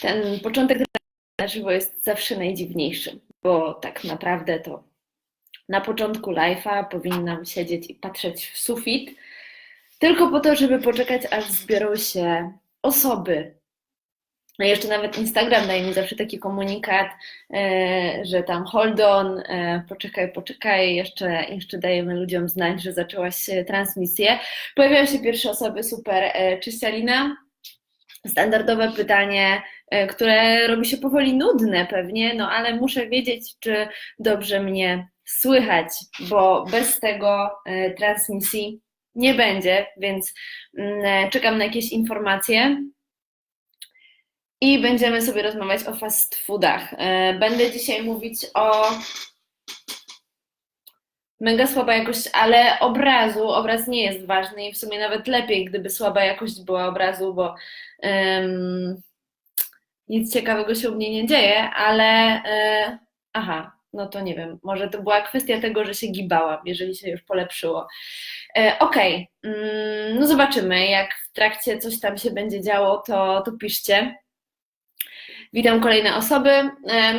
ten początek na żywo jest zawsze najdziwniejszy, bo tak naprawdę to na początku live'a powinnam siedzieć i patrzeć w sufit, tylko po to, żeby poczekać, aż zbiorą się osoby. A jeszcze nawet Instagram daje mi zawsze taki komunikat, e, że tam hold on, e, poczekaj, poczekaj, jeszcze, jeszcze dajemy ludziom znać, że zaczęłaś transmisję. Pojawiają się pierwsze osoby, super. E, Cześć Alina. Standardowe pytanie, które robi się powoli nudne pewnie, no ale muszę wiedzieć, czy dobrze mnie słychać, bo bez tego transmisji nie będzie, więc mm, czekam na jakieś informacje i będziemy sobie rozmawiać o fast foodach. E, będę dzisiaj mówić o mega słaba jakość, ale obrazu. Obraz nie jest ważny i w sumie nawet lepiej, gdyby słaba jakość była obrazu, bo um, nic ciekawego się u mnie nie dzieje, ale e, aha, no to nie wiem, może to była kwestia tego, że się gibałam, jeżeli się już polepszyło. E, Okej, okay. mm, no zobaczymy, jak w trakcie coś tam się będzie działo, to, to piszcie. Witam kolejne osoby. E,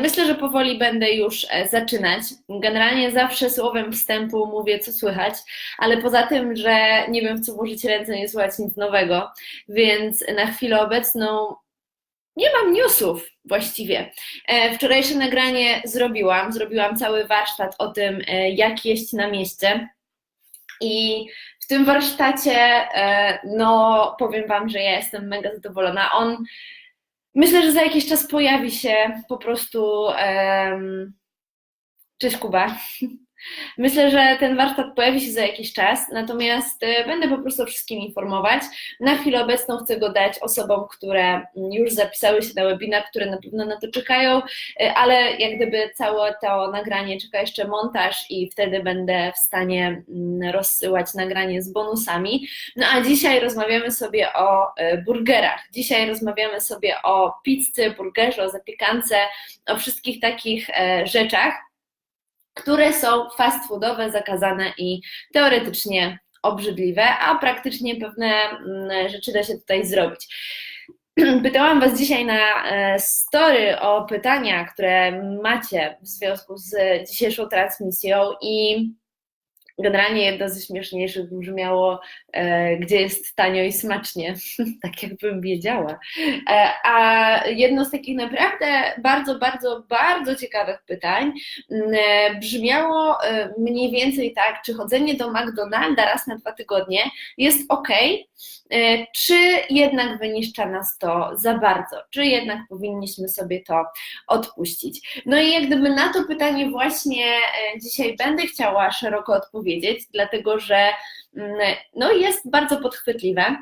myślę, że powoli będę już e, zaczynać. Generalnie zawsze słowem wstępu mówię, co słychać, ale poza tym, że nie wiem, w co włożyć ręce, nie słychać nic nowego, więc na chwilę obecną nie mam newsów właściwie. E, wczorajsze nagranie zrobiłam. Zrobiłam cały warsztat o tym, jak jeść na mieście. I w tym warsztacie, no powiem Wam, że ja jestem mega zadowolona. On Myślę, że za jakiś czas pojawi się po prostu. Um... Cześć Kuba. Myślę, że ten warsztat pojawi się za jakiś czas, natomiast e, będę po prostu wszystkim informować. Na chwilę obecną chcę go dać osobom, które już zapisały się na webinar, które na pewno na to czekają, e, ale jak gdyby całe to nagranie czeka jeszcze montaż i wtedy będę w stanie mm, rozsyłać nagranie z bonusami. No a dzisiaj rozmawiamy sobie o e, burgerach. Dzisiaj rozmawiamy sobie o pizzy, burgerze, o zapiekance, o wszystkich takich rzeczach które są fast foodowe, zakazane i teoretycznie obrzydliwe, a praktycznie pewne mm, rzeczy da się tutaj zrobić. Pytałam Was dzisiaj na e, story o pytania, które macie w związku z dzisiejszą transmisją i Generalnie jedno ze śmieszniejszych brzmiało, e, gdzie jest tanio i smacznie, tak jakbym wiedziała. E, a jedno z takich naprawdę bardzo, bardzo, bardzo ciekawych pytań mm, e, brzmiało mniej więcej tak, czy chodzenie do McDonalda raz na dwa tygodnie jest ok, czy jednak wyniszcza nas to za bardzo, czy jednak powinniśmy sobie to odpuścić. No i jak gdyby na to pytanie właśnie e, dzisiaj będę chciała szeroko odpowiedzieć, dlatego że mm, no jest bardzo podchwytliwe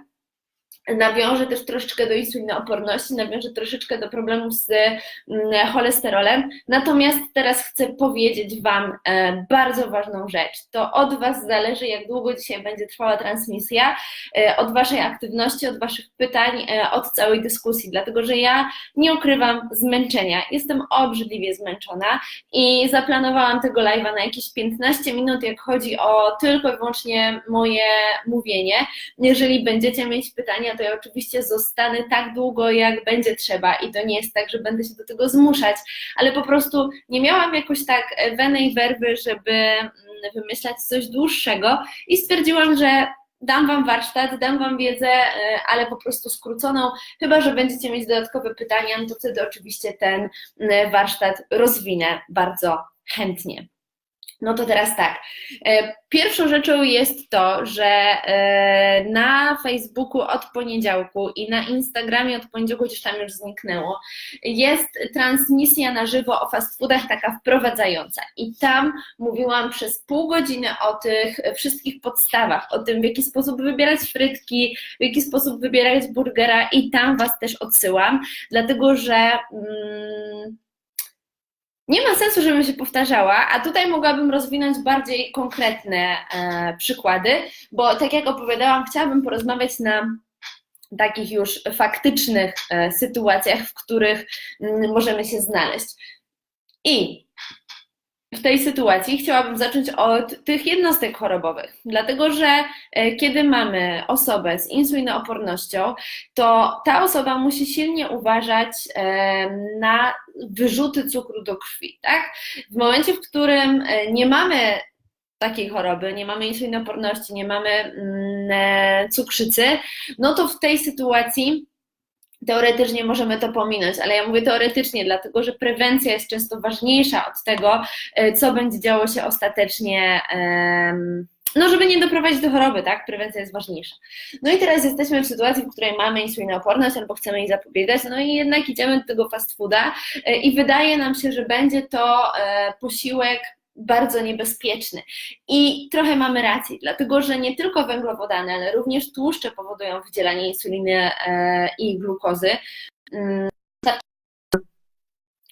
nawiąże też troszeczkę do insulinooporności, nawiąże troszeczkę do problemów z mm, cholesterolem. Natomiast teraz chcę powiedzieć Wam e, bardzo ważną rzecz. To od Was zależy, jak długo dzisiaj będzie trwała transmisja, e, od Waszej aktywności, od Waszych pytań, e, od całej dyskusji, dlatego że ja nie ukrywam zmęczenia. Jestem obrzydliwie zmęczona i zaplanowałam tego live'a na jakieś 15 minut, jak chodzi o tylko i wyłącznie moje mówienie. Jeżeli będziecie mieć pytania, to ja oczywiście zostanę tak długo, jak będzie trzeba. I to nie jest tak, że będę się do tego zmuszać, ale po prostu nie miałam jakoś tak weny i werwy, żeby mm, wymyślać coś dłuższego. I stwierdziłam, że dam Wam warsztat, dam Wam wiedzę, e, ale po prostu skróconą, chyba że będziecie mieć dodatkowe pytania, no to wtedy oczywiście ten mm, warsztat rozwinę bardzo chętnie. No to teraz tak. E, pierwszą rzeczą jest to, że e, na Facebooku od poniedziałku i na Instagramie od poniedziałku, chociaż tam już zniknęło, jest transmisja na żywo o fast foodach, taka wprowadzająca. I tam mówiłam przez pół godziny o tych wszystkich podstawach, o tym, w jaki sposób wybierać frytki, w jaki sposób wybierać burgera, i tam Was też odsyłam, dlatego że. Mm, nie ma sensu, żebym się powtarzała, a tutaj mogłabym rozwinąć bardziej konkretne e, przykłady, bo tak jak opowiadałam, chciałabym porozmawiać na takich już faktycznych e, sytuacjach, w których m, mm, możemy się znaleźć. I w tej sytuacji chciałabym zacząć od tych jednostek chorobowych, dlatego że e, kiedy mamy osobę z insulinoopornością, to ta osoba musi silnie uważać e, na wyrzuty cukru do krwi. Tak? W momencie, w którym e, nie mamy takiej choroby, nie mamy insulinoporności, nie mamy mm, cukrzycy, no to w tej sytuacji teoretycznie możemy to pominąć, ale ja mówię teoretycznie, dlatego że prewencja jest często ważniejsza od tego, e, co będzie działo się ostatecznie. No, żeby nie doprowadzić do choroby, tak? Prewencja jest ważniejsza. No i teraz jesteśmy w sytuacji, w której mamy insulinooporność albo chcemy jej zapobiegać, no i jednak idziemy do tego fast fooda e, i wydaje nam się, że będzie to e, posiłek bardzo niebezpieczny. I trochę mamy rację, dlatego że nie tylko węglowodany, ale również tłuszcze powodują wydzielanie insuliny e, i glukozy.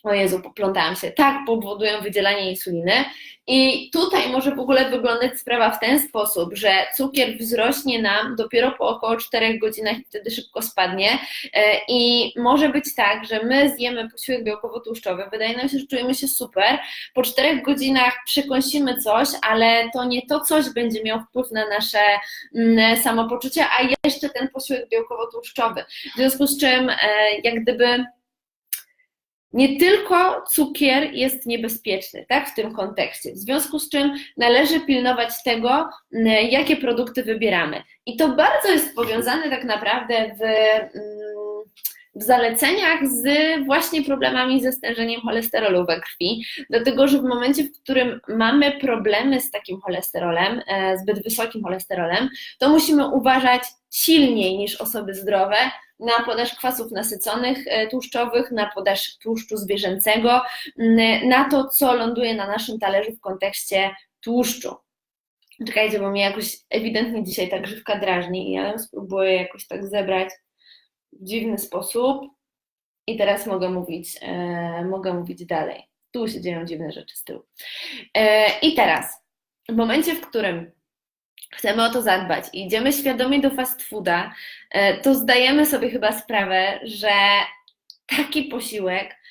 O Jezu, poplątałam się. Tak, powodują wydzielanie insuliny. I tutaj może w ogóle wyglądać sprawa w ten sposób, że cukier wzrośnie nam dopiero po około 4 godzinach i wtedy szybko spadnie. E, I może być tak, że my zjemy posiłek białkowo-tłuszczowy, wydaje nam się, że czujemy się super. Po 4 godzinach przekąsimy coś, ale to nie to coś będzie miało wpływ na nasze mm, samopoczucie, a jeszcze ten posiłek białkowo-tłuszczowy. W związku z czym, e, jak gdyby nie tylko cukier jest niebezpieczny, tak, w tym kontekście. W związku z czym należy pilnować tego, jakie produkty wybieramy. I to bardzo jest powiązane tak naprawdę w, w zaleceniach z właśnie problemami ze stężeniem cholesterolu we krwi, dlatego że w momencie, w którym mamy problemy z takim cholesterolem, e, zbyt wysokim cholesterolem, to musimy uważać silniej niż osoby zdrowe na podaż kwasów nasyconych e, tłuszczowych, na podaż tłuszczu zwierzęcego, na to, co ląduje na naszym talerzu w kontekście tłuszczu. Czekajcie, bo mnie jakoś ewidentnie dzisiaj ta grzywka drażni i ja spróbuję jakoś tak zebrać w dziwny sposób i teraz mogę mówić, e, mogę mówić dalej. Tu się dzieją dziwne rzeczy z tyłu. E, I teraz, w momencie, w którym chcemy o to zadbać i idziemy świadomie do fast fooda, e, to zdajemy sobie chyba sprawę, że taki posiłek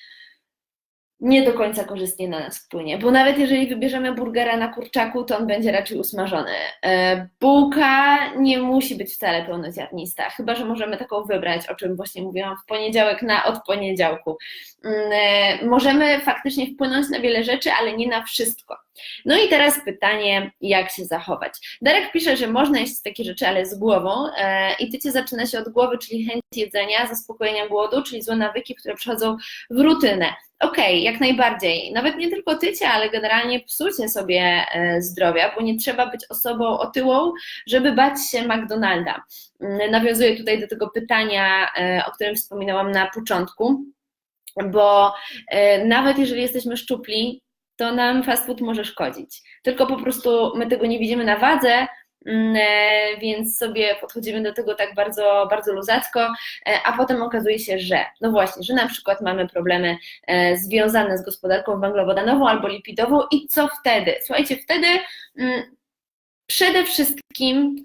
nie do końca korzystnie na nas wpłynie, bo nawet jeżeli wybierzemy burgera na kurczaku, to on będzie raczej usmażony. E, bułka nie musi być wcale pełnoziarnista, chyba że możemy taką wybrać, o czym właśnie mówiłam w poniedziałek na od poniedziałku. Mm, e, możemy faktycznie wpłynąć na wiele rzeczy, ale nie na wszystko. No i teraz pytanie, jak się zachować. Darek pisze, że można jeść takie rzeczy, ale z głową e, i tycie zaczyna się od głowy, czyli chęć jedzenia, zaspokojenia głodu, czyli złe nawyki, które przechodzą w rutynę. Okej, okay, jak najbardziej. Nawet nie tylko tycie, ale generalnie psucie sobie e, zdrowia, bo nie trzeba być osobą otyłą, żeby bać się McDonalda. Mm, nawiązuję tutaj do tego pytania, e, o którym wspominałam na początku, bo nawet jeżeli jesteśmy szczupli, to nam fast food może szkodzić. Tylko po prostu my tego nie widzimy na wadze, mm, e, więc sobie podchodzimy do tego tak bardzo, bardzo luzacko, e, a potem okazuje się, że, no właśnie, że na przykład mamy problemy e, związane z gospodarką węglowodanową albo lipidową i co wtedy? Słuchajcie, wtedy mm, przede wszystkim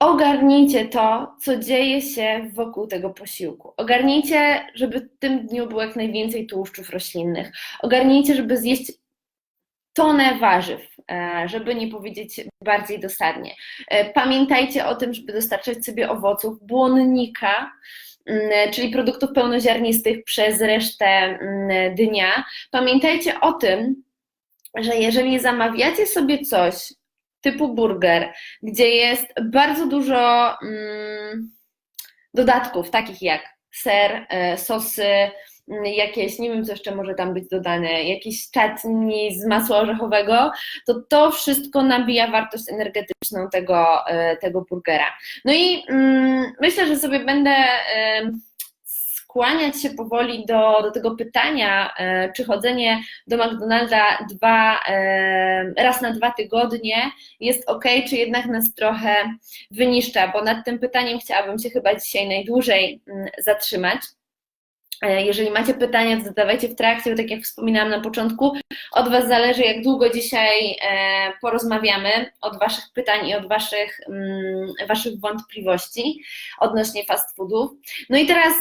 ogarnijcie to, co dzieje się wokół tego posiłku. Ogarnijcie, żeby w tym dniu było jak najwięcej tłuszczów roślinnych. Ogarnijcie, żeby zjeść tonę warzyw, e, żeby nie powiedzieć bardziej dosadnie. E, pamiętajcie o tym, żeby dostarczać sobie owoców, błonnika, mm, czyli produktów pełnoziarnistych przez resztę mm, dnia. Pamiętajcie o tym, że jeżeli zamawiacie sobie coś typu burger, gdzie jest bardzo dużo mm, dodatków, takich jak ser, e, sosy, mm, jakieś, nie wiem co jeszcze może tam być dodane, jakieś czatni z masła orzechowego, to to wszystko nabija wartość energetyczną tego, e, tego burgera. No i mm, myślę, że sobie będę skłaniać się powoli do, do tego pytania, e, czy chodzenie do McDonalda dwa, e, raz na dwa tygodnie jest ok, czy jednak nas trochę wyniszcza, bo nad tym pytaniem chciałabym się chyba dzisiaj najdłużej mm, zatrzymać. E, jeżeli macie pytania, zadawajcie w trakcie, bo tak jak wspominałam na początku, od Was zależy, jak długo dzisiaj porozmawiamy, od Waszych pytań i od Waszych, mm, waszych wątpliwości odnośnie fast foodów. No i teraz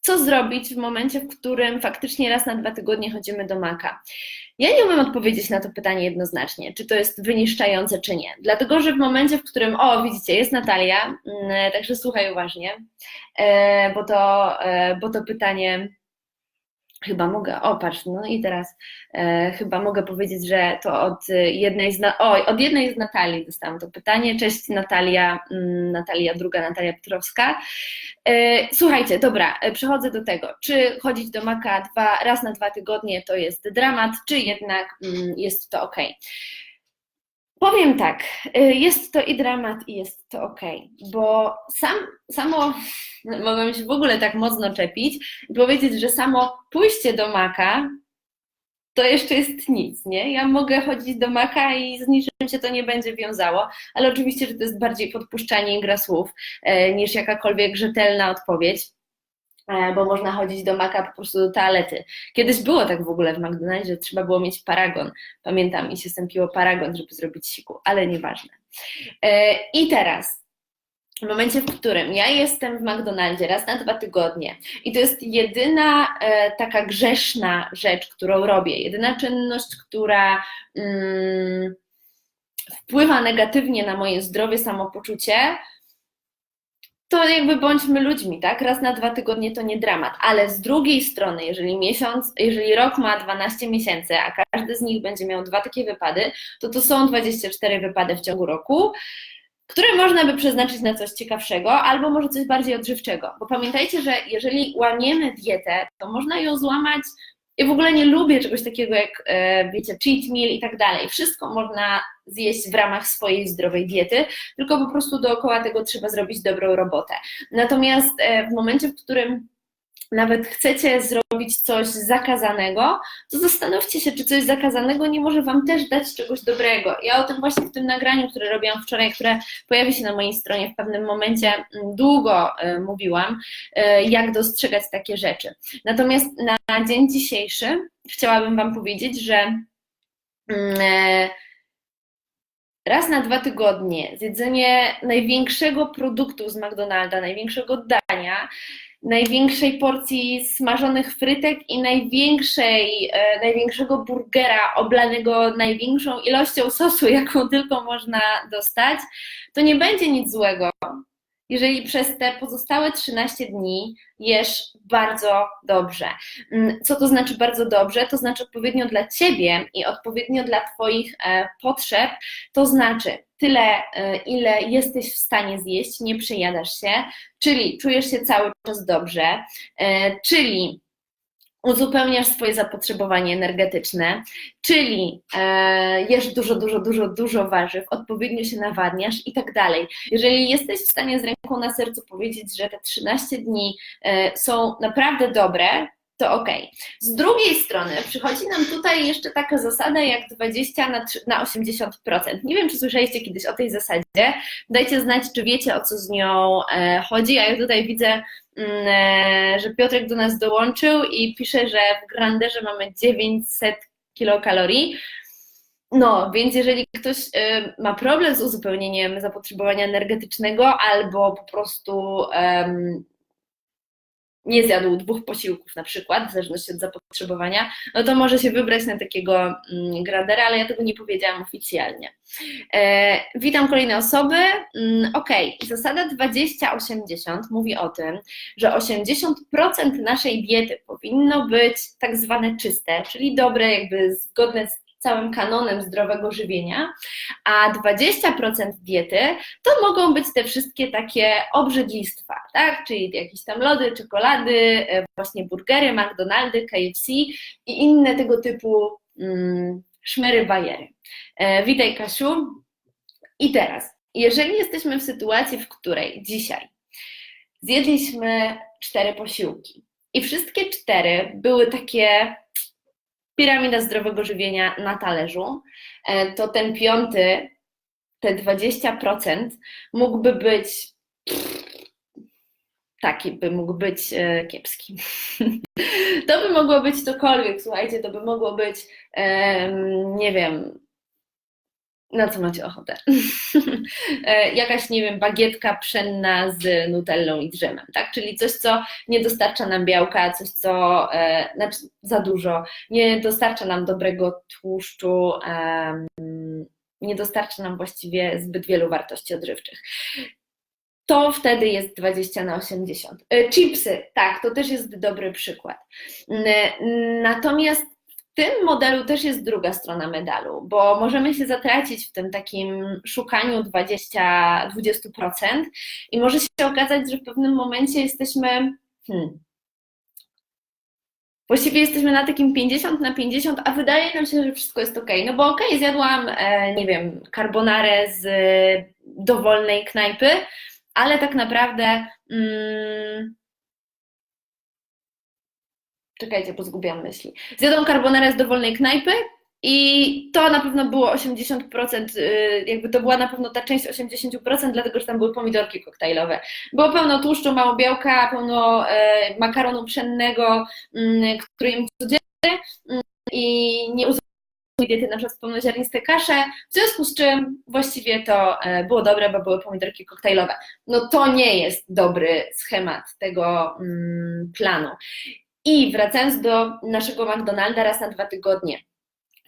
co zrobić w momencie, w którym faktycznie raz na dwa tygodnie chodzimy do maka? Ja nie umiem odpowiedzieć na to pytanie jednoznacznie, czy to jest wyniszczające, czy nie. Dlatego, że w momencie, w którym, o widzicie, jest Natalia, mm, także słuchaj uważnie, e, bo to, e, bo to pytanie Chyba mogę, o patrz, no i teraz e, chyba mogę powiedzieć, że to od jednej z, o, od jednej z Natalii dostałam to pytanie. Cześć Natalia, mm, Natalia druga, Natalia Piotrowska. E, słuchajcie, dobra, e, przechodzę do tego, czy chodzić do Maka dwa, raz na dwa tygodnie to jest dramat, czy jednak mm, jest to ok. Powiem tak, y, jest to i dramat, i jest to ok, bo sam, samo mogę się w ogóle tak mocno czepić i powiedzieć, że samo pójście do maka to jeszcze jest nic, nie? Ja mogę chodzić do maka i z niczym się to nie będzie wiązało, ale oczywiście, że to jest bardziej podpuszczanie i gra słów e, niż jakakolwiek rzetelna odpowiedź. E, bo można chodzić do maka po prostu do toalety. Kiedyś było tak w ogóle w McDonaldzie, że trzeba było mieć paragon. Pamiętam i się stępiło paragon, żeby zrobić siku, ale nieważne. E, I teraz, w momencie, w którym ja jestem w McDonaldzie raz na dwa tygodnie i to jest jedyna e, taka grzeszna rzecz, którą robię, jedyna czynność, która mm, wpływa negatywnie na moje zdrowie, samopoczucie, to jakby bądźmy ludźmi, tak? Raz na dwa tygodnie to nie dramat, ale z drugiej strony, jeżeli miesiąc, jeżeli rok ma 12 miesięcy, a każdy z nich będzie miał dwa takie wypady, to to są 24 wypady w ciągu roku, które można by przeznaczyć na coś ciekawszego albo może coś bardziej odżywczego. Bo pamiętajcie, że jeżeli łamiemy dietę, to można ją złamać ja w ogóle nie lubię czegoś takiego jak, e, wiecie, cheat meal i tak dalej. Wszystko można zjeść w ramach swojej zdrowej diety, tylko po prostu dookoła tego trzeba zrobić dobrą robotę. Natomiast e, w momencie, w którym nawet chcecie zrobić coś zakazanego, to zastanówcie się, czy coś zakazanego nie może Wam też dać czegoś dobrego. Ja o tym właśnie w tym nagraniu, które robiłam wczoraj, które pojawi się na mojej stronie w pewnym momencie, mm, długo y, mówiłam, y, jak dostrzegać takie rzeczy. Natomiast na dzień dzisiejszy chciałabym Wam powiedzieć, że y, raz na dwa tygodnie zjedzenie największego produktu z McDonalda, największego dania, największej porcji smażonych frytek i największej, e, największego burgera oblanego największą ilością sosu, jaką tylko można dostać, to nie będzie nic złego, jeżeli przez te pozostałe 13 dni jesz bardzo dobrze. Mm, co to znaczy bardzo dobrze? To znaczy odpowiednio dla ciebie i odpowiednio dla Twoich e, potrzeb, to znaczy tyle, e, ile jesteś w stanie zjeść, nie przejadasz się, czyli czujesz się cały czas dobrze, e, czyli uzupełniasz swoje zapotrzebowanie energetyczne, czyli e, jesz dużo, dużo, dużo, dużo warzyw, odpowiednio się nawadniasz i tak dalej. Jeżeli jesteś w stanie z ręką na sercu powiedzieć, że te 13 dni są naprawdę dobre, to ok. Z drugiej strony przychodzi nam tutaj jeszcze taka zasada jak 20 na, 3, na 80%. Nie wiem, czy słyszeliście kiedyś o tej zasadzie. Dajcie znać, czy wiecie o co z nią e, chodzi. A ja tutaj widzę, mm, e, że Piotrek do nas dołączył i pisze, że w Granderze mamy 900 kilokalorii. No, więc jeżeli ktoś e, ma problem z uzupełnieniem zapotrzebowania energetycznego albo po prostu nie zjadł dwóch posiłków na przykład, w zależności od zapotrzebowania, no to może się wybrać na takiego mm, gradera, ale ja tego nie powiedziałam oficjalnie. E, witam kolejne osoby. Mm, ok, zasada 20-80 mówi o tym, że 80% naszej diety powinno być tak zwane czyste, czyli dobre, jakby zgodne z całym kanonem zdrowego żywienia, a 20% diety to mogą być te wszystkie takie obrzydlistwa, tak? Czyli jakieś tam lody, czekolady, e, właśnie burgery, McDonaldy, KFC i inne tego typu mm, szmery bajery. E, witaj Kasiu. I teraz, jeżeli jesteśmy w sytuacji, w której dzisiaj zjedliśmy cztery posiłki i wszystkie cztery były takie piramida zdrowego żywienia na talerzu, e, to ten piąty, te 20% mógłby być taki by mógł być e, kiepski. to by mogło być cokolwiek, słuchajcie, to by mogło być, nie wiem, na co macie ochotę. E, jakaś, nie wiem, bagietka pszenna z nutellą i drzemem, tak? Czyli coś, co nie dostarcza nam białka, coś, co, e, znaczy za dużo, nie dostarcza nam dobrego tłuszczu, e, nie dostarcza nam właściwie zbyt wielu wartości odżywczych. To wtedy jest 20 na 80. E, chipsy, tak, to też jest dobry przykład. Natomiast w tym modelu też jest druga strona medalu, bo możemy się zatracić w tym takim szukaniu 20, 20% i może się okazać, że w pewnym momencie jesteśmy. Hmm, Właściwie jesteśmy na takim 50 na 50, a wydaje nam się, że wszystko jest ok. No bo ok, zjadłam, e, nie wiem, carbonarę z dowolnej knajpy, ale tak naprawdę. Mm, czekajcie, bo zgubiłam myśli. Zjadłam carbonarę z dowolnej knajpy i to na pewno było 80%, y, jakby to była na pewno ta część 80%, dlatego że tam były pomidorki koktajlowe. Było pełno tłuszczu, mało białka, pełno e, makaronu pszennego, mm, który im codziennie mm, i nie uzupełniał diety na przykład pełnoziarniste kasze, w związku z czym właściwie to e, było dobre, bo były pomidorki koktajlowe. No to nie jest dobry schemat tego mm, planu. I wracając do naszego McDonalda raz na dwa tygodnie.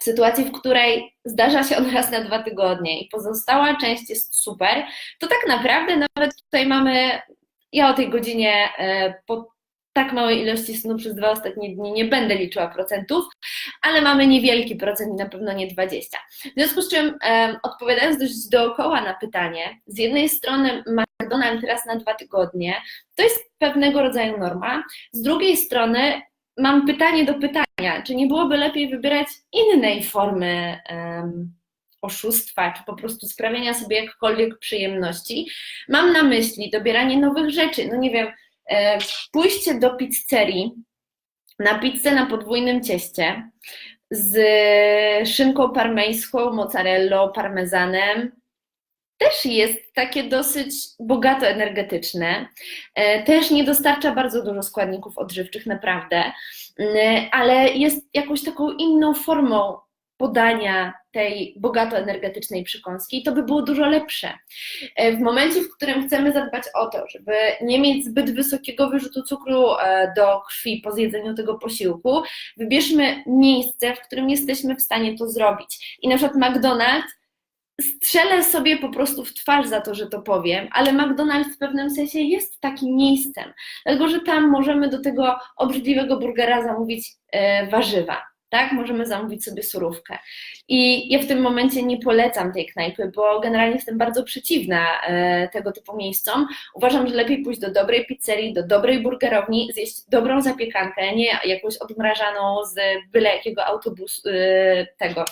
W sytuacji, w której zdarza się on raz na dwa tygodnie i pozostała część jest super, to tak naprawdę nawet tutaj mamy, ja o tej godzinie e, po tak małej ilości snu przez dwa ostatnie dni nie będę liczyła procentów, ale mamy niewielki procent, na pewno nie 20. W związku z czym, e, odpowiadając dość dookoła na pytanie, z jednej strony McDonald's raz na dwa tygodnie to jest pewnego rodzaju norma, z drugiej strony mam pytanie do pytania, czy nie byłoby lepiej wybierać innej formy oszustwa, czy po prostu sprawiania sobie jakkolwiek przyjemności? Mam na myśli dobieranie nowych rzeczy, no nie wiem, pójście do pizzerii na pizzę na podwójnym cieście z szynką parmeńską, mozzarellą, parmezanem, też jest takie dosyć bogato energetyczne, e, też nie dostarcza bardzo dużo składników odżywczych, naprawdę, ale jest jakąś taką inną formą podania tej bogato energetycznej przekąski i to by było dużo lepsze. E, w momencie, w którym chcemy zadbać o to, żeby nie mieć zbyt wysokiego wyrzutu cukru e, do krwi po zjedzeniu tego posiłku, wybierzmy miejsce, w którym jesteśmy w stanie to zrobić. I na przykład McDonald's strzelę sobie po prostu w twarz za to, że to powiem, ale McDonald's w pewnym sensie jest takim miejscem, dlatego że tam możemy do tego obrzydliwego burgera zamówić e, warzywa. Tak, możemy zamówić sobie surówkę. I ja w tym momencie nie polecam tej knajpy, bo generalnie jestem bardzo przeciwna e, tego typu miejscom. Uważam, że lepiej pójść do dobrej pizzerii, do dobrej burgerowni, zjeść dobrą zapiekankę, nie jakąś odmrażaną z byle jakiego autobusu, e, tego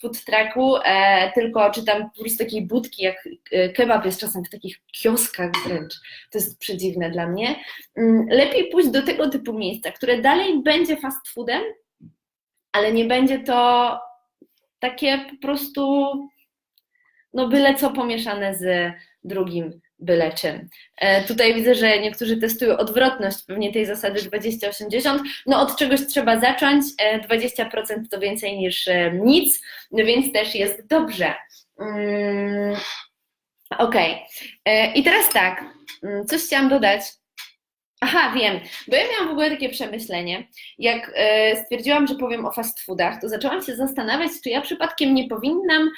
food trucku, e, tylko czy tam po prostu takiej budki, jak kebab jest czasem w takich kioskach wręcz. To jest przedziwne dla mnie. Mm, lepiej pójść do tego typu miejsca, które dalej będzie fast foodem, ale nie będzie to takie po prostu no byle co pomieszane z drugim byle czym. E, tutaj widzę, że niektórzy testują odwrotność pewnie tej zasady 20-80. No od czegoś trzeba zacząć, 20% e, to więcej niż e, nic, no więc też jest dobrze. Mm, okej. Okay. I teraz tak, mm, coś chciałam dodać. Aha, wiem, bo ja miałam w ogóle takie przemyślenie. Jak stwierdziłam, że powiem o fast foodach, to zaczęłam się zastanawiać, czy ja przypadkiem nie powinnam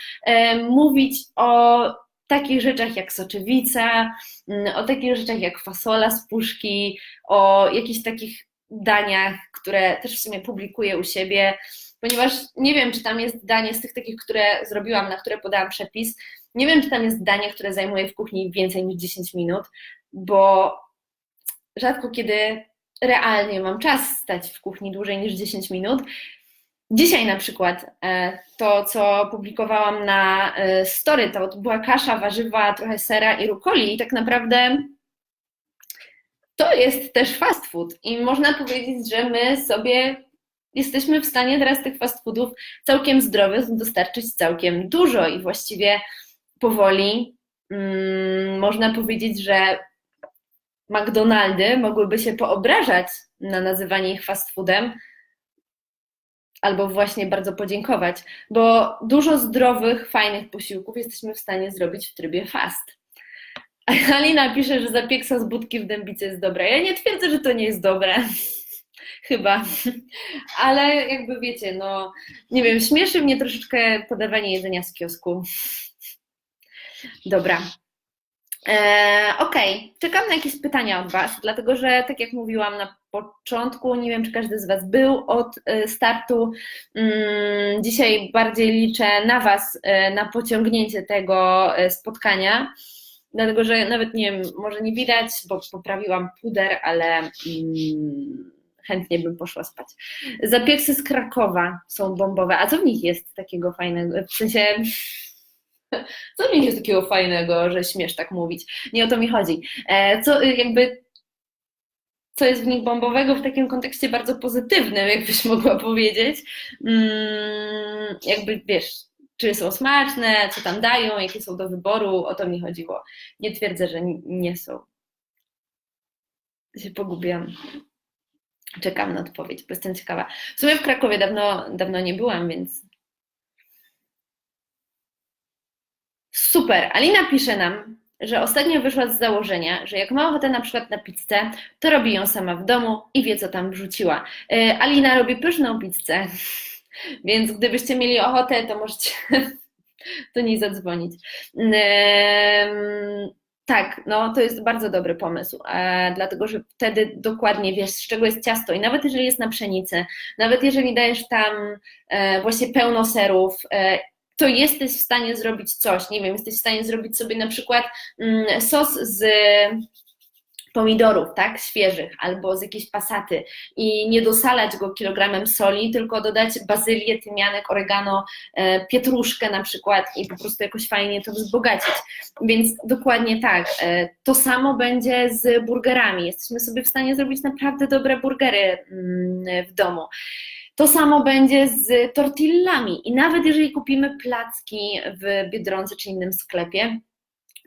mówić o takich rzeczach jak soczewica, mm, o takich rzeczach jak fasola z puszki, o jakichś takich daniach, które też w sumie publikuję u siebie, ponieważ nie wiem, czy tam jest danie z tych takich, które zrobiłam, na które podałam przepis. Nie wiem, czy tam jest danie, które zajmuje w kuchni więcej niż 10 minut, bo rzadko kiedy realnie mam czas stać w kuchni dłużej niż 10 minut, Dzisiaj na przykład e, to, co publikowałam na e, story, to była kasza, warzywa, trochę sera i rukoli i tak naprawdę to jest też fast food i można powiedzieć, że my sobie jesteśmy w stanie teraz tych fast foodów całkiem zdrowych dostarczyć całkiem dużo i właściwie powoli mm, można powiedzieć, że McDonaldy mogłyby się poobrażać na nazywanie ich fast foodem, albo właśnie bardzo podziękować, bo dużo zdrowych, fajnych posiłków jesteśmy w stanie zrobić w trybie fast. Alina pisze, że zapieksa z budki w dębicy jest dobra. Ja nie twierdzę, że to nie jest dobre. Chyba. Ale jakby wiecie, no nie wiem, śmieszy mnie troszeczkę podawanie jedzenia z kiosku. Dobra. E, Okej, okay. czekam na jakieś pytania od Was, dlatego że, tak jak mówiłam na początku, nie wiem, czy każdy z Was był od e, startu. Mm, dzisiaj bardziej liczę na Was, e, na pociągnięcie tego spotkania, dlatego że nawet nie wiem, może nie widać, bo poprawiłam puder, ale. Mm, chętnie bym poszła spać. Zapieksy z Krakowa są bombowe. A co w nich jest takiego fajnego? W sensie co mi jest takiego fajnego, że śmiesz tak mówić? Nie o to mi chodzi. E, co jakby co jest w nich bombowego w takim kontekście bardzo pozytywnym, jakbyś mogła powiedzieć. Mm, jakby wiesz, czy są smaczne, co tam dają, jakie są do wyboru, o to mi chodziło. Nie twierdzę, że nie są. Się pogubiłam. Czekam na odpowiedź, bo jestem ciekawa. W sumie w Krakowie dawno, dawno nie byłam, więc Super. Alina pisze nam, że ostatnio wyszła z założenia, że jak ma ochotę na przykład na pizzę, to robi ją sama w domu i wie, co tam wrzuciła. E, Alina robi pyszną pizzę, więc gdybyście mieli ochotę, to możecie do niej zadzwonić. Tak, no to jest bardzo dobry pomysł, e, dlatego że wtedy dokładnie wiesz, z czego jest ciasto i nawet jeżeli jest na pszenicy, nawet jeżeli dajesz tam e, właśnie pełno serów, to jesteś w stanie zrobić coś. Nie wiem, jesteś w stanie zrobić sobie na przykład mm, sos z pomidorów, tak, świeżych, albo z jakiejś pasaty i nie dosalać go kilogramem soli, tylko dodać bazylię, tymianek, oregano, e, pietruszkę na przykład i po prostu jakoś fajnie to wzbogacić. Więc dokładnie tak. E, to samo będzie z burgerami. Jesteśmy sobie w stanie zrobić naprawdę dobre burgery mm, w domu. To samo będzie z tortillami i nawet jeżeli kupimy placki w Biedronce czy innym sklepie,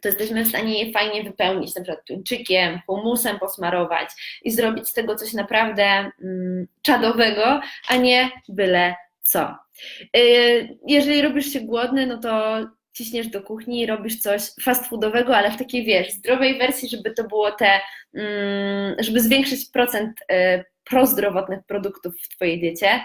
to jesteśmy w stanie je fajnie wypełnić, na przykład tuńczykiem, humusem posmarować i zrobić z tego coś naprawdę mm, czadowego, a nie byle co. Y, jeżeli robisz się głodny, no to ciśniesz do kuchni i robisz coś fast foodowego, ale w takiej, wiesz, zdrowej wersji, żeby to było te, mm, żeby zwiększyć procent y, prozdrowotnych produktów w Twojej diecie.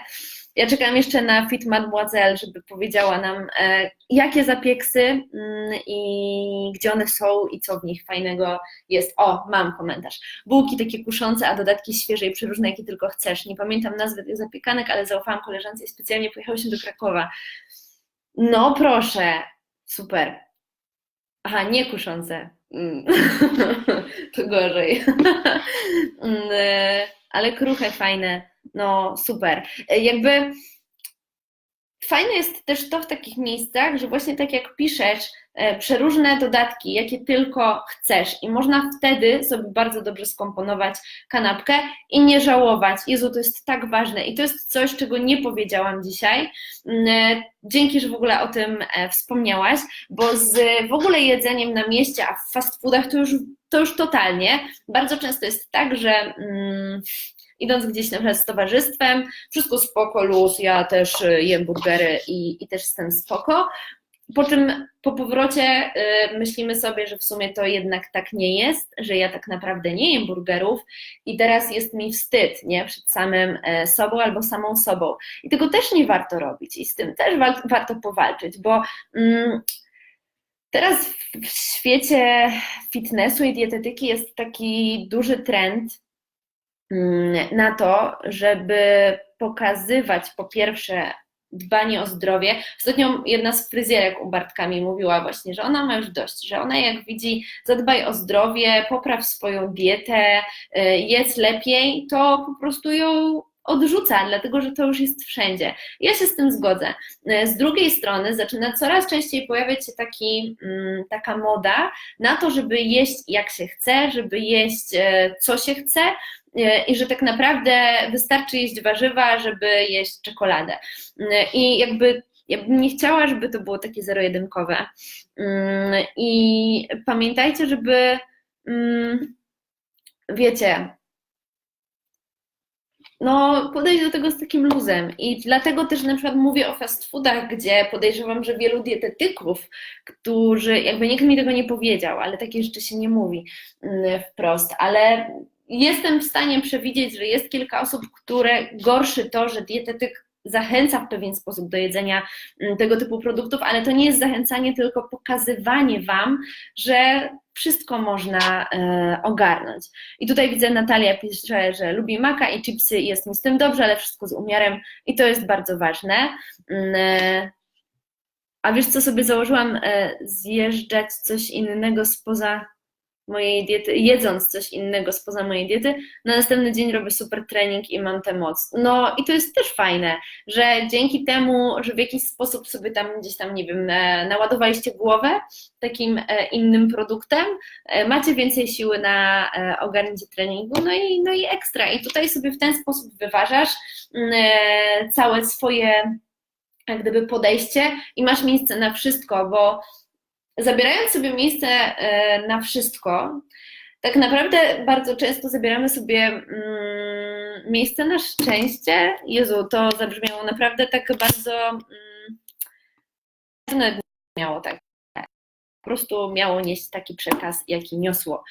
Ja czekam jeszcze na Fit Mademoiselle, żeby powiedziała nam, e, jakie zapieksy mm, i gdzie one są i co w nich fajnego jest. O, mam komentarz. Bułki takie kuszące, a dodatki świeże i przeróżne, jakie tylko chcesz. Nie pamiętam nazwy tych zapiekanek, ale zaufałam koleżance i specjalnie pojechałyśmy do Krakowa. No proszę, super. Aha, nie kuszące. Mm. to gorzej. Mm, e, ale kruche, fajne, no super. E, jakby fajne jest też to w takich miejscach, że właśnie tak jak piszesz, e, przeróżne dodatki, jakie tylko chcesz i można wtedy sobie bardzo dobrze skomponować kanapkę i nie żałować. Jezu, to jest tak ważne i to jest coś, czego nie powiedziałam dzisiaj. Mm, e, dzięki, że w ogóle o tym wspomniałaś, bo z w ogóle jedzeniem na mieście, a w fast foodach to już, to już totalnie. Bardzo często jest tak, że... Mm, idąc gdzieś na przykład z towarzystwem, wszystko spoko, luz, ja też y, jem burgery i, i też jestem spoko. Po czym po powrocie y, myślimy sobie, że w sumie to jednak tak nie jest, że ja tak naprawdę nie jem burgerów i teraz jest mi wstyd, nie? Przed samym e, sobą albo samą sobą. I tego też nie warto robić i z tym też wa warto powalczyć, bo mm, teraz w świecie fitnessu i dietetyki jest taki duży trend, na to, żeby pokazywać po pierwsze dbanie o zdrowie. Ostatnio jedna z fryzjerek u Bartka mi mówiła właśnie, że ona ma już dość, że ona jak widzi zadbaj o zdrowie, popraw swoją dietę, y, jedz lepiej, to po prostu ją odrzuca, dlatego że to już jest wszędzie. Ja się z tym zgodzę. Y, z drugiej strony zaczyna coraz częściej pojawiać się taki, mm, taka moda na to, żeby jeść jak się chce, żeby jeść y, co się chce, i że tak naprawdę wystarczy jeść warzywa, żeby jeść czekoladę. I jakby ja bym nie chciała, żeby to było takie zero-jedynkowe. I pamiętajcie, żeby wiecie, no, podejść do tego z takim luzem. I dlatego też na przykład mówię o fast foodach, gdzie podejrzewam, że wielu dietetyków, którzy, jakby nikt mi tego nie powiedział, ale takie rzeczy się nie mówi mm, wprost, ale jestem w stanie przewidzieć, że jest kilka osób, które gorszy to, że dietetyk zachęca w pewien sposób do jedzenia mm, tego typu produktów, ale to nie jest zachęcanie, tylko pokazywanie Wam, że wszystko można e, ogarnąć. I tutaj widzę, Natalia pisze, że lubi maka i chipsy jest mi z tym dobrze, ale wszystko z umiarem i to jest bardzo ważne. Mm, e, a wiesz, co sobie założyłam? E, zjeżdżać coś innego spoza mojej diety, jedząc coś innego spoza mojej diety, na następny dzień robię super trening i mam tę moc. No i to jest też fajne, że dzięki temu, że w jakiś sposób sobie tam gdzieś tam, nie wiem, e, naładowaliście głowę takim e, innym produktem, e, macie więcej siły na ogarnięcie treningu, no i, no i ekstra. I tutaj sobie w ten sposób wyważasz mm, całe swoje jak gdyby podejście i masz miejsce na wszystko, bo zabierając sobie miejsce e, na wszystko, tak naprawdę bardzo często zabieramy sobie mm, miejsce na szczęście. Jezu, to zabrzmiało naprawdę tak bardzo. Mm, miało tak. Po prostu miało nieść taki przekaz, jaki niosło.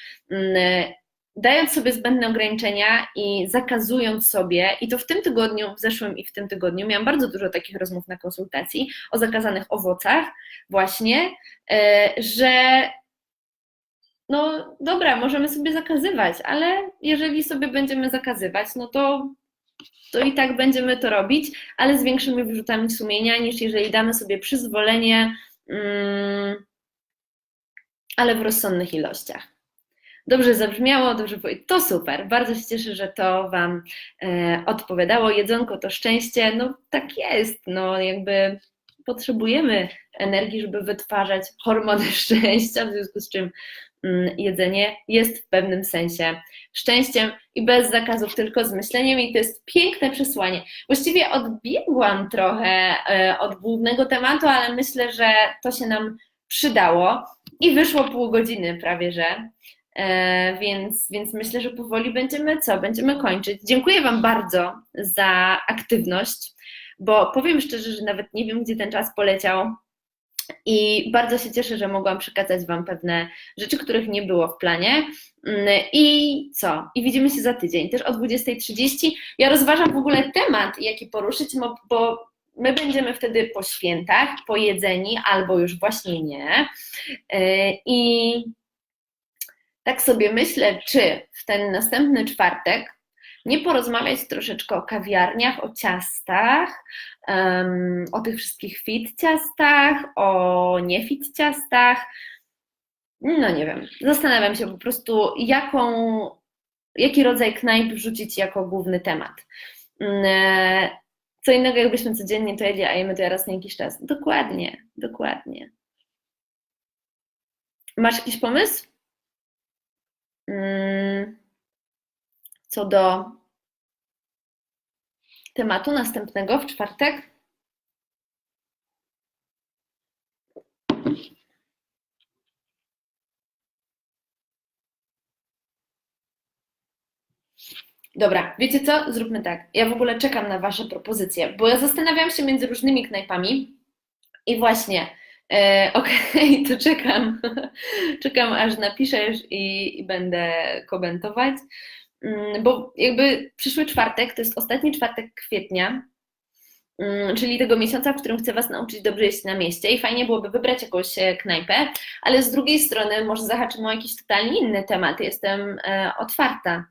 Dając sobie zbędne ograniczenia i zakazując sobie, i to w tym tygodniu, w zeszłym i w tym tygodniu, miałam bardzo dużo takich rozmów na konsultacji o zakazanych owocach, właśnie, e, że no dobra, możemy sobie zakazywać, ale jeżeli sobie będziemy zakazywać, no to, to i tak będziemy to robić, ale z większymi wyrzutami sumienia, niż jeżeli damy sobie przyzwolenie, mm, ale w rozsądnych ilościach dobrze zabrzmiało, dobrze to super. Bardzo się cieszę, że to Wam e, odpowiadało. Jedzonko to szczęście, no tak jest, no jakby potrzebujemy energii, żeby wytwarzać hormony szczęścia, w związku z czym mm, jedzenie jest w pewnym sensie szczęściem i bez zakazów, tylko z myśleniem i to jest piękne przesłanie. Właściwie odbiegłam trochę e, od głównego tematu, ale myślę, że to się nam przydało i wyszło pół godziny prawie, że więc, więc myślę, że powoli będziemy co? Będziemy kończyć. Dziękuję Wam bardzo za aktywność, bo powiem szczerze, że nawet nie wiem, gdzie ten czas poleciał. I bardzo się cieszę, że mogłam przekazać Wam pewne rzeczy, których nie było w planie. Mm, I co? I widzimy się za tydzień, też o 20.30. Ja rozważam w ogóle temat, jaki poruszyć, bo my będziemy wtedy po świętach, po jedzeni, albo już właśnie nie. E, I tak sobie myślę, czy w ten następny czwartek nie porozmawiać troszeczkę o kawiarniach, o ciastach, um, o tych wszystkich fit ciastach, o nie fit ciastach. No nie wiem, zastanawiam się po prostu, jaką, jaki rodzaj knajp wrzucić jako główny temat. Mm, e, co innego, jakbyśmy codziennie to jedli, a jemy to raz na jakiś czas. Dokładnie, dokładnie. Masz jakiś pomysł? Mm, co do tematu następnego w czwartek. Dobra, wiecie co? Zróbmy tak. Ja w ogóle czekam na Wasze propozycje, bo ja zastanawiam się między różnymi knajpami i właśnie E, Okej, okay, to czekam. czekam, aż napiszesz i, i będę komentować. Mm, bo jakby przyszły czwartek to jest ostatni czwartek kwietnia, mm, czyli tego miesiąca, w którym chcę Was nauczyć dobrze jeść na mieście i fajnie byłoby wybrać jakąś e, knajpę, ale z drugiej strony może zahaczymy o jakiś totalnie inny temat. Jestem e, otwarta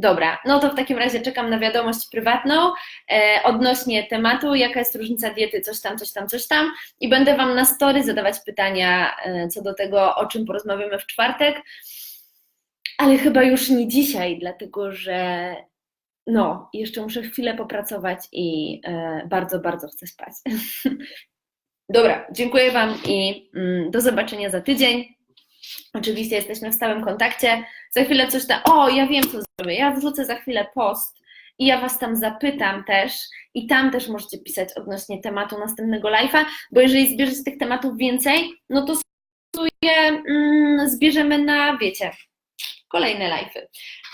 Dobra, no to w takim razie czekam na wiadomość prywatną e, odnośnie tematu, jaka jest różnica diety, coś tam, coś tam, coś tam i będę Wam na story zadawać pytania e, co do tego, o czym porozmawiamy w czwartek, ale chyba już nie dzisiaj, dlatego że no, jeszcze muszę chwilę popracować i e, bardzo, bardzo chcę spać. Dobra, dziękuję Wam i mm, do zobaczenia za tydzień. Oczywiście jesteśmy w stałym kontakcie. Za chwilę coś tam. O, ja wiem, co zrobię. Ja wrzucę za chwilę post i ja Was tam zapytam też i tam też możecie pisać odnośnie tematu następnego live'a, bo jeżeli zbierzecie tych tematów więcej, no to je mm, zbierzemy na, wiecie, kolejne live'y.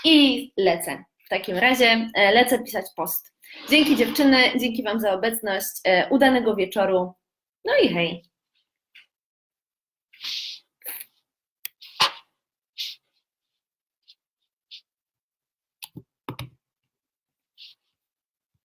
I lecę. W takim razie e, lecę pisać post. Dzięki dziewczyny, dzięki Wam za obecność. E, Udanego wieczoru. No i hej.